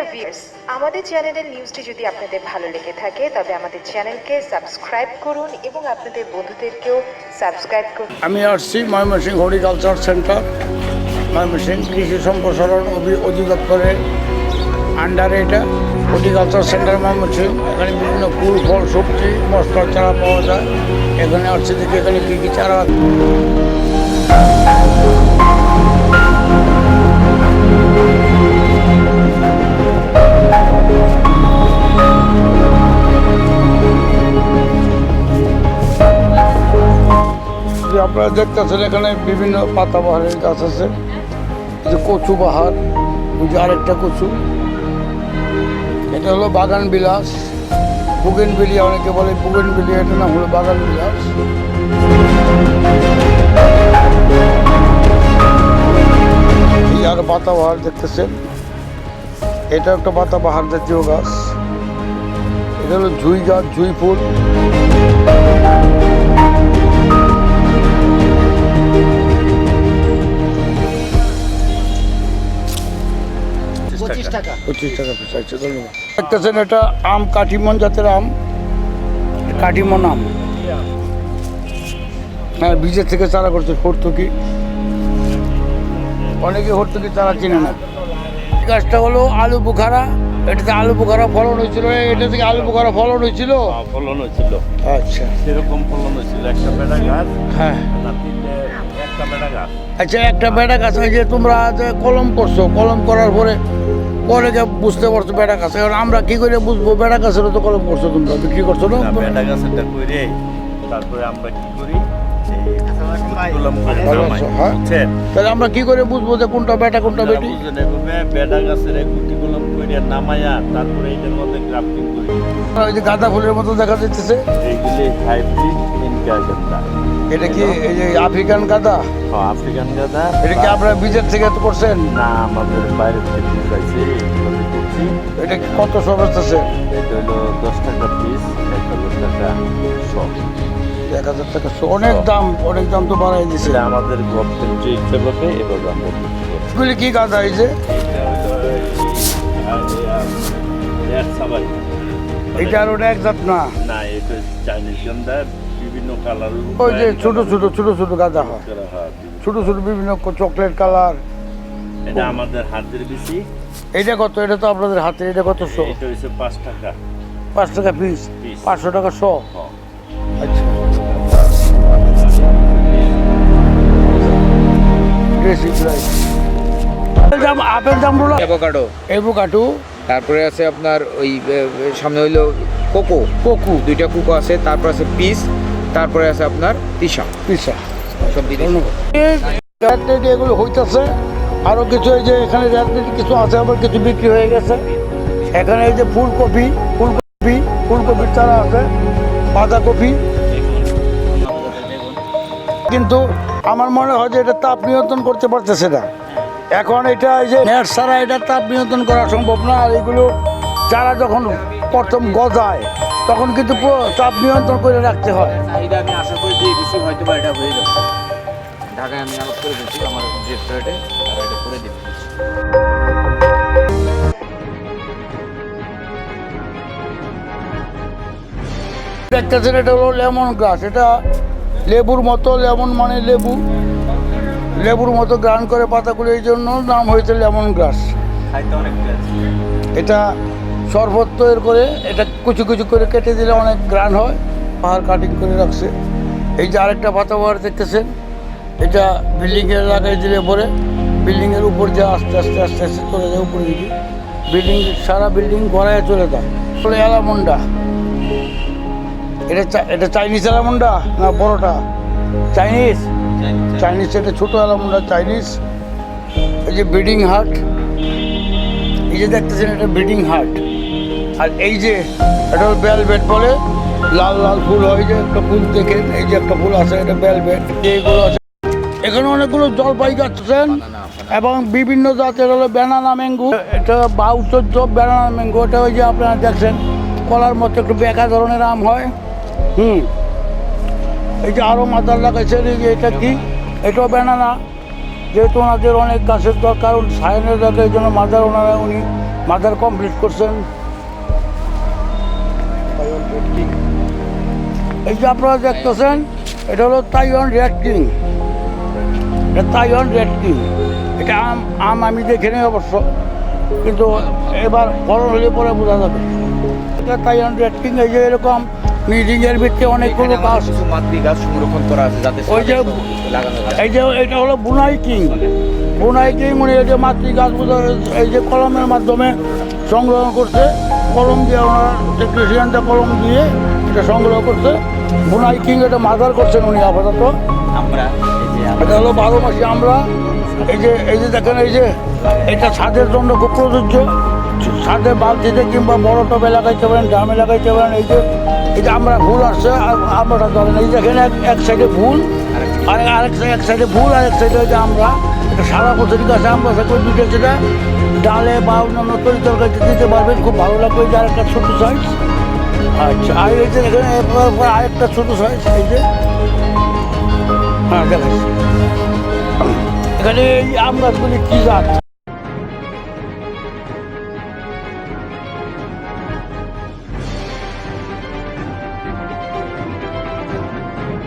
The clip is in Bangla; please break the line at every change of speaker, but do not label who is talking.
ডিয়ার ভিউয়ার্স আমাদের চ্যানেলের নিউজটি যদি আপনাদের ভালো লেগে থাকে, তবে আমাদের চ্যানেলকে সাবস্ক্রাইব করুন এবং আপনাদের বন্ধুদেরকেও সাবস্ক্রাইব করুন।
আমি আসছি ময়মনসিংহ হরিকালচার সেন্টার ময়মনসিংহ কৃষি সম্প্রসারণ অধিদপ্তরের আন্ডারে এটা হর্টিকালচার সেন্টার ময়মনসিংহ। এখানে বিভিন্ন ফুল, ফল, সবজি মশলার চারা পাওয়া যায়। এখানে আসছে দেখি এখানে কী কী চারা আপনারা দেখতেছেন এখানে বিভিন্ন পাতাবাহারের গাছ আছে। কচু বাহার যে আরেকটা কচু। এটা হলো বাগান বিলাস। বুগেন বিলিয়া অনেকে বলে বুগেন বিলিয়া এটার নাম হলো বাগান বিলাস। এই আরও পাতাবাহার দেখতেছেন। এটা একটা পাতাবাহার জাতীয় গাছ। এটা হলো জুই গাছ জুই ফুল।
পঁচিশ টাকা।
পঁচিশ ধন্যবাদ। দেখতেছেন এটা আম, কাঠিমন জাতের আম, কাঠিমন আম। হ্যাঁ বীজের থেকে চারা করছে হর্তুকি। অনেকে হর্তুকি চারা চিনে না। গাছটা হলো আলু বুখারা এটাতে আলু বুখারা ফলন হয়েছিল এটা থেকে আলু বুখারা ফলন হয়েছিল?
হ্যাঁ, ফলন হয়েছিল।
আচ্ছা।
সেরকম ফলন হয়েছিল একটা বেড়া গাছ
হ্যাঁ।
একটা বেড়া গাছ।
আচ্ছা একটা বেড়া গাছ ওই যে তোমরা যে কলম করছ কলম করার পরে পরে বুঝতে পারছ বেড়া গাছ। এবার আমরা কি করে বুঝব বেড়া গাছেরও তো কলম করছ তোমরা বিক্রি করছ না?
বেড়া গাছটা করে তারপরে আমরা কি করি
তাহলে আমরা কি করে বুঝব যে কোনটা বেটা কোনটা বেটি?
গাছের গুটি করে নামাইয়া তারপরে এটার মধ্যে গ্রাফটিং করি।
ওই যে গাঁদা ফুলের মতো দেখা যাচ্ছে
এইগুলি হাইব্রিড ইনকা গাঁদা
এটা কি এই যে আফ্রিকান গাঁদা?
আফ্রিকান গাঁদা।
এটা কি আপনারা বীজের থেকে করছেন?
না আমাদের বাইরের থেকে পাইছি
এটা কি কত সবস আছে
এটা হলো দশ টাকা পিস এক হাজার টাকা।
এক হাজার টাকা। অনেক দাম অনেক দাম তো বাড়াই দিছে।
আমাদের গভর্নমেন্ট যে হিসেবে এভাবে আমরা বিক্রি করি।
এগুলি কি এই যে?
এটা আর
ওটা এক জাত না?
না এটা চাইনিজ গন্ধা বিভিন্ন কালার
ওই যে ছোট ছোট ছোট ছোট গাঁদা হয়। ছোট ছোট বিভিন্ন চকলেট কালার
এটা আমাদের হাতের বেশি।
এটা কত? এটা তো আপনাদের হাতে এটা কত শো?
এটা হচ্ছে পাঁচ টাকা।
পাঁচ টাকা পিস পাঁচশো টাকা শো?
হ্যাঁ।
আচ্ছা দেশি প্রাইস দাম আপেল দাম
অ্যাভোকাডো।
এবু
তারপরে আছে আপনার ওই সামনে হইল কোকো।
কোকু।
দুইটা কোকো আছে তারপর আছে পিস তারপরে আছে আপনার তিসা।
পিসা
সব
ধন্যবাদ। এগুলো হইতেছে। আরও কিছু এই যে এখানে কিছু আছে আবার কিছু বিক্রি হয়ে গেছে। এখানে এই যে ফুলকপি ফুলকপি ফুলকপির চারা আছে বাঁধাকপি। কিন্তু আমার মনে হয় যে এটা তাপ নিয়ন্ত্রণ করতে পারতেছে না। এখন এটা এই যে নেট ছাড়া এটা তাপ নিয়ন্ত্রণ করা সম্ভব না আর এগুলো চারা যখন প্রথম গজায় তখন কিন্তু তাপ নিয়ন্ত্রণ করে রাখতে হয়।
আমি আশা করে দিয়ে দিচ্ছি হয়তো বা এটা হয়ে যাবে। ঢাকায় আমি আলোচ করে দিচ্ছি আমার ডিরেক্টরেটে তারা এটা করে দিচ্ছি।
দেখতেছেন এটা হলো লেমন গ্রাস এটা লেবুর মতো লেমন মানে লেবু। লেবুর মতো গ্রান করে পাতাগুলো এই জন্য নাম হয়েছে লেমন গ্রাস।
অনেক
এটা শরবত তৈরি করে এটা কুচু কুচু করে কেটে দিলে অনেক গ্রান হয় পাহাড় কাটিং করে রাখছে। এই যে আরেকটা পাতাবাহার দেখতেছেন এটা বিল্ডিংয়ে লাগাই দিলে পরে বিল্ডিংয়ের উপর যে আস্তে আস্তে আস্তে আস্তে চলে যায় উপরে দিকে। বিল্ডিং সারা বিল্ডিং গড়ায় চলে যায়। চলে অ্যালামন্ডা। এটা এটা চাইনিজ অ্যালামন্ডা না বড়টা? চাইনিজ চাইনিজ এটা ছোটো অ্যালামন্ডা চাইনিজ এই যে ব্রিডিং হার্ট এই যে দেখতেছেন এটা ব্রিডিং হার্ট আর এই যে এটা বেলভেট বলে। লাল লাল ফুল হয় যে একটা ফুল দেখেন এই যে একটা ফুল আছে এটা বেলভেট এইগুলো আছে। এখানে অনেকগুলো জলপাই গাছ আছেন এবং বিভিন্ন জাতের হলো ব্যানানা ম্যাঙ্গো এটা বাউচর্য ব্যানানা ম্যাঙ্গো এটা ওই যে আপনারা দেখছেন কলার মতো একটু বেকা ধরনের আম হয়। হুম। এই যে আরও মাথার লাগাইছেন এই যে এটা কি? এটাও ব্যানানা যেহেতু ওনাদের অনেক গাছের দরকার সায়নের দরকার এই জন্য মাদার ওনারা, উনি মাদার কমপ্লিট করছেন। এই যে আপনারা দেখতেছেন, এটা হলো তাইওয়ান রেড কিং এটা তাইওয়ান রেড কিং এটা আম আম আমি দেখে নেই অবশ্য, কিন্তু এবার ফলন হলে পরে বোঝা যাবে। এটা তাইওয়ান রেড কিং এই যে এরকম মিটিংয়ের ভিত্তিতে অনেকগুলো গাছ
মাতৃ গাছ সংরক্ষণ করা আছে যাতে
ওই যে এই যে এটা হলো বুনাই কিং। বুনাই কিং মানে এই যে মাতৃ গাছগুলো এই যে কলমের মাধ্যমে সংগ্রহ করছে। কলম দিয়ে ওনার টেকনিশিয়ানটা কলম দিয়ে এটা সংগ্রহ করছে। বুনাই কিং এটা মাদার করছেন উনি আপাতত।
আমরা
এটা হলো বারো মাসে আমরা এই যে এই যে দেখেন এই যে এটা ছাদের জন্য খুব প্রযোজ্য। ছাদে বালতিতে কিংবা বড় টবে লাগাইতে পারেন, ড্রামে লাগাইতে পারেন, এই যে এই যে আমরা ফুল আসছে আমরা ধরেন এই দেখেন এক সাইডে ফুল আর আরেক এক সাইডে ফুল আর এক সাইডে হচ্ছে আমরা সারা বছরই গাছে আমরা থাকবে দুটো সেটা ডালে বা অন্যান্য তরি তরকারিতে দিতে পারবেন, খুব ভালো লাগবে যে আরেকটা ছোটো সাইজ আচ্ছা আর এই যে এখানে আরেকটা ছোটো সাইজ এই যে। হ্যাঁ দেখাচ্ছি। এখানে এই আম গাছগুলি কী জাত?